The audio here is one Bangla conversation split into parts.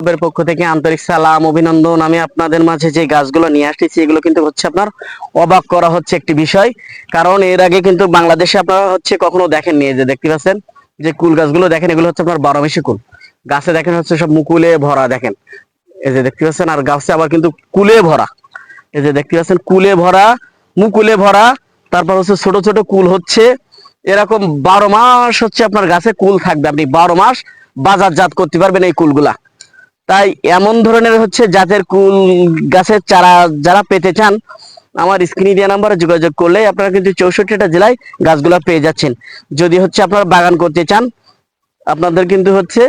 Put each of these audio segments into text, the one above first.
এর পক্ষ থেকে আন্তরিক সালাম, অভিনন্দন। আমি আপনাদের মাঝে যে গাছগুলো নিয়ে আসতেছি, এগুলো কিন্তু হচ্ছে আপনার অবাক করা হচ্ছে একটি বিষয়। কারণ এর আগে কিন্তু বাংলাদেশে আপনারা হচ্ছে কখনো দেখেননি এই যে দেখতে পাচ্ছেন? যে কুল গাছগুলো দেখেন, এগুলো হচ্ছে আপনার বারো মাসি কুল। গাছে দেখেন হচ্ছে সব মুকুলে ভরা দেখেন। এই যে দেখতে পাচ্ছেন, আর গাছে আবার কিন্তু কুলে ভরা। এই যে দেখতে পাচ্ছেন, কুলে ভরা, মুকুলে ভরা, তারপর হচ্ছে ছোট ছোট কুল হচ্ছে। এরকম বারো মাস হচ্ছে আপনার গাছে কুল থাকবে। আপনি বারো মাস বাজারজাত করতে পারবেন এই কুলগুলা। তাই এমন ধরনের হচ্ছে জাতের কুল গাছের চারা যারা পেতে চান, আমার স্ক্রিনে দেওয়া নাম্বারে যোগাযোগ করলে আপনারা কিন্তু চৌষট্টিটা জেলায় গাছগুলা পেয়ে যাচ্ছেন। যদি হচ্ছে আপনারা বাগান করতে চান, আপনাদের কিন্তু হচ্ছে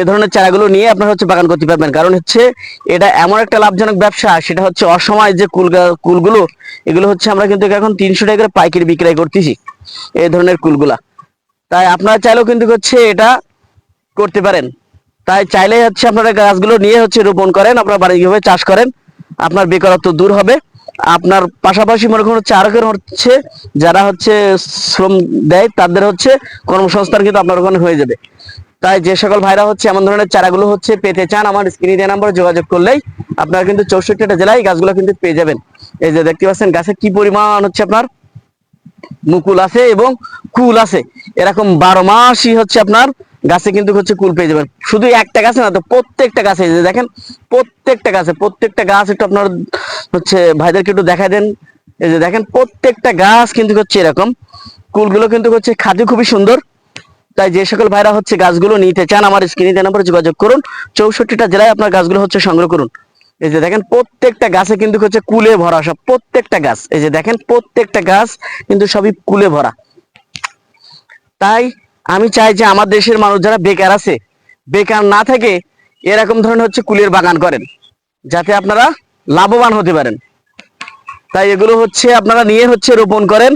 এ ধরনের চারাগুলো নিয়ে আপনারা হচ্ছে বাগান করতে পারবেন। কারণ হচ্ছে এটা এমন একটা লাভজনক ব্যবসা, সেটা হচ্ছে অসময় যে কুল কুলগুলো, এগুলো হচ্ছে আমরা কিন্তু এখন তিনশো টাকা করে পাইকারি বিক্রয় করতেছি এই ধরনের কুলগুলা। তাই আপনারা চাইলেও কিন্তু হচ্ছে এটা করতে পারেন। তাই চাইলে হচ্ছে আপনারা গাছগুলো নিয়ে হচ্ছে রোপণ করেন, আপনার বাণিজ্যিকভাবে চাষ করেন, আপনার বেকারত্ব দূর হবে। আপনার পাশাপাশি মনে করুন হচ্ছে আরও হচ্ছে যারা হচ্ছে শ্রম দেয়, তাদের হচ্ছে কর্মসংস্থান কিন্তু আপনার ওখানে হয়ে যাবে। তাই যে সকল ভাইরা হচ্ছে এমন ধরনের চারাগুলো হচ্ছে পেতে চান, আমার স্ক্রিনে দেওয়া নাম্বারে যোগাযোগ করলেই আপনারা কিন্তু চৌষট্টিটা জেলায় গাছগুলো কিন্তু পেয়ে যাবেন। এই যে দেখতে পাচ্ছেন, গাছে কি পরিমাণ হচ্ছে আপনার মুকুল আছে এবং কুল আছে। এরকম বারো মাসই হচ্ছে আপনার গাছে কিন্তু হচ্ছে কুল পেয়ে যাবেন। শুধু একটা গাছে না, তো প্রত্যেকটা গাছে দেখেন, প্রত্যেকটা গাছে, প্রত্যেকটা গাছ একটু আপনার হচ্ছে ভাইদেরকে একটু দেখাই দেন। এই যে দেখেন, প্রত্যেকটা গাছ কিন্তু হচ্ছে এরকম। কুলগুলো কিন্তু হচ্ছে খাদি খুবই সুন্দর। তাই যে সকল ভাইরা হচ্ছে গাছগুলো নিতে চান, আমার স্ক্রিনে নাম্বারে যোগাযোগ করুন। চৌষট্টিটা জেলায় আপনার গাছগুলো হচ্ছে সংগ্রহ করুন। এই যে দেখেন, প্রত্যেকটা গাছে কিন্তু হচ্ছে কুলে ভরা সব, প্রত্যেকটা গাছ। এই যে দেখেন, প্রত্যেকটা গাছ কিন্তু সবই কুলে ভরা। তাই আমি চাই যে আমার দেশের মানুষ যারা বেকার আছে, বেকার না থেকে এরকম ধরনের হচ্ছে কুলের বাগান করেন, যাতে আপনারা লাভবান হতে পারেন। তাই এগুলো হচ্ছে আপনারা নিয়ে হচ্ছে রোপণ করেন,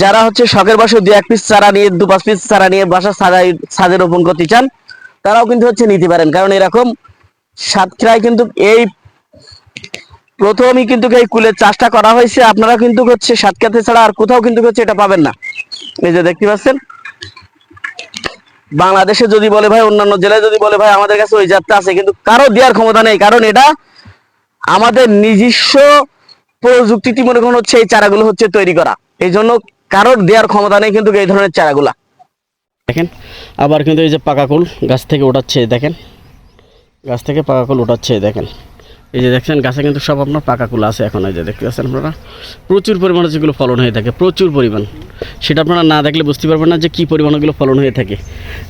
যারা হচ্ছে শখের বাসে দু এক পিস চারা নিয়ে, দু পাঁচ পিস চারা নিয়ে বাসা সাজাই, সাজে রোপণ করতে চান, তারাও কিন্তু হচ্ছে নিতে পারেন। কারণ এরকম সাতক্ষীরায় কিন্তু এই প্রথমই কিন্তু এই কুলের চাষটা করা হয়েছে, আপনারা কিন্তু হচ্ছে সাতক্ষীরাতে ছাড়া আর কোথাও কিন্তু হচ্ছে এটা পাবেন না। এই যে দেখতে পাচ্ছেন বাংলাদেশে যদি বলে ভাই, অন্যান্য জেলায় যদি বলে ভাই, আমাদের কাছে ওই জাতটা আছে, কিন্তু কারও দেওয়ার ক্ষমতা নেই। কারণ এটা আমাদের নিজস্ব প্রযুক্তিটি মনে করুন হচ্ছে এই চারাগুলো হচ্ছে তৈরি করা। এই জন্য কারোর দেওয়ার ক্ষমতা নেই কিন্তু এই ধরনের চারাগুলা। দেখেন, আবার কিন্তু এই যে পাকা কুল গাছ থেকে ওঠাচ্ছে, দেখেন। গাছ থেকে পাকা কুল ওঠাচ্ছে, দেখেন। এই যে দেখছেন, গাছে কিন্তু সব আপনার পাকা কুল আছে এখন, এই যে দেখতে পাচ্ছেন আপনারা। প্রচুর পরিমাণে যেগুলো ফলন হয়ে থাকে, প্রচুর পরিমাণ। সেটা আপনারা না দেখলে বুঝতে পারবেন না যে কী পরিমাণগুলো ফলন হয়ে থাকে।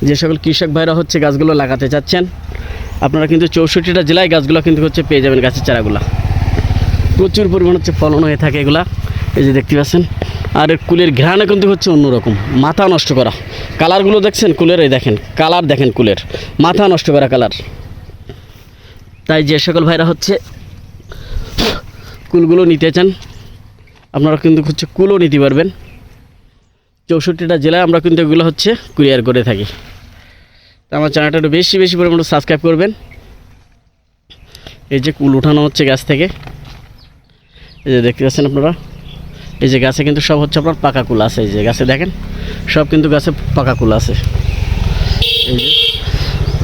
যে সকল কৃষক ভাইরা হচ্ছে গাছগুলো লাগাতে চাচ্ছেন, আপনারা কিন্তু চৌষট্টিটা জেলায় গাছগুলো কিন্তু হচ্ছে পেয়ে যাবেন গাছের চারাগুলা। প্রচুর পরিমাণ হচ্ছে ফলন হয়ে থাকে এগুলা, এই যে দেখতে পাচ্ছেন। আর কুলের ঘ্রাণে কিন্তু হচ্ছে অন্যরকম, মাথা নষ্ট করা। কালারগুলো দেখছেন কুলের এই দেখেন, কালার দেখেন কুলের, মাথা নষ্ট করা কালার। তাই যে সকল ভাইরা হচ্ছে, কুলগুলো নিতে চান, আপনারা কিন্তু হচ্ছে কুলও নিতে পারবেন। চৌষট্টিটা জেলায় আমরা কিন্তু এগুলো হচ্ছে কুরিয়ার করে থাকি। আমার চ্যানেলটা একটু বেশি বেশি পরিমাণে সাবস্ক্রাইব করবেন। এই যে কুল উঠানো হচ্ছে গাছ থেকে। এই যে দেখতে পাচ্ছেন আপনারা? এই যে গাছে কিন্তু সব হচ্ছে আপনার পাকা কুল আছে। এই যে গাছে দেখেন, সব কিন্তু গাছে পাকা কুল আছে। এই যে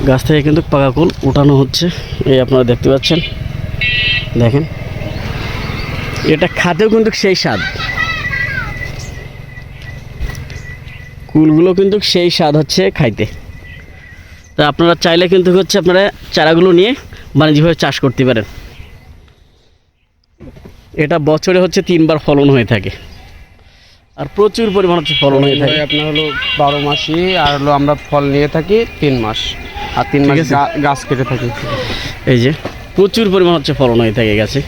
গাছ থেকে কিন্তু পাকা কুল উঠানো হচ্ছে। এই আপনারা দেখতে পাচ্ছেন। দেখেন। এটা খাতেও কিন্তু সেই স্বাদ। কুলগুলো কিন্তু সেই স্বাদ হচ্ছে খাইতে। তা আপনারা চাইলে কিন্তু হচ্ছে আপনারা চারাগুলো নিয়ে বাণিজ্যিকভাবে চাষ করতে পারেন। এটা বছরে হচ্ছে তিনবার ফলন হয়ে থাকে। আর প্রচুর পরিমাণ হচ্ছে ফলন হয়ে থাকে। আপনার হলো বারো মাসই আর হলো আমরা ফল নিয়ে থাকি তিন মাস। আর তিন মাস গাছ কেটে থাকি। এই যে প্রচুর পরিমাণ হচ্ছে ফলন হয়ে থাকে গাছে।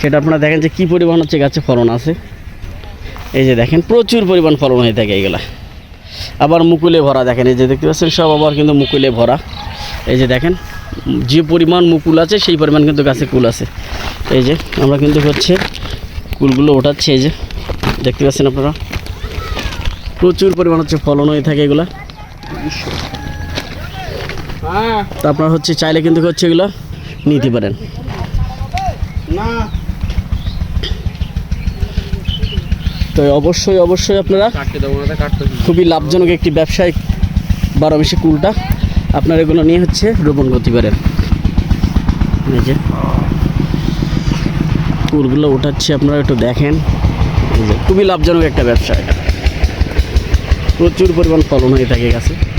সেটা আপনারা দেখেন যে কী পরিমাণ হচ্ছে গাছে ফলন আছে। এই যে দেখেন প্রচুর পরিমাণ ফলন হয়ে থাকে এইগুলা। আবার মুকুলে ভরা দেখেন এই যে দেখতে পাচ্ছেন সব আবার কিন্তু মুকুলে ভরা। এই যে দেখেন যে পরিমাণ মুকুল আছে সেই পরিমাণ কিন্তু গাছে কুল আছে। এই যে আমরা কিন্তু হচ্ছে কুলগুলো ওঠাচ্ছি এই যে। দেখতে পাচ্ছেন আপনারা? প্রচুর পরিমাণ হচ্ছে ফলন হয়ে থাকে এগুলা। তো আপনারা হচ্ছে চাইলে কিন্তু হচ্ছে এগুলো নিতে পারেন। তো অবশ্যই অবশ্যই আপনারা খুবই লাভজনক একটি ব্যবসায়িক বারো বেশি কুলটা আপনারা এগুলো নিয়ে হচ্ছে রোপণ করতে পারেন। কুলগুলো উঠাচ্ছি আপনারা একটু দেখেন। খুবই লাভজনক একটা ব্যবসা। এটা প্রচুর পরিমাণ ফলন হয়ে থাকে গাছে।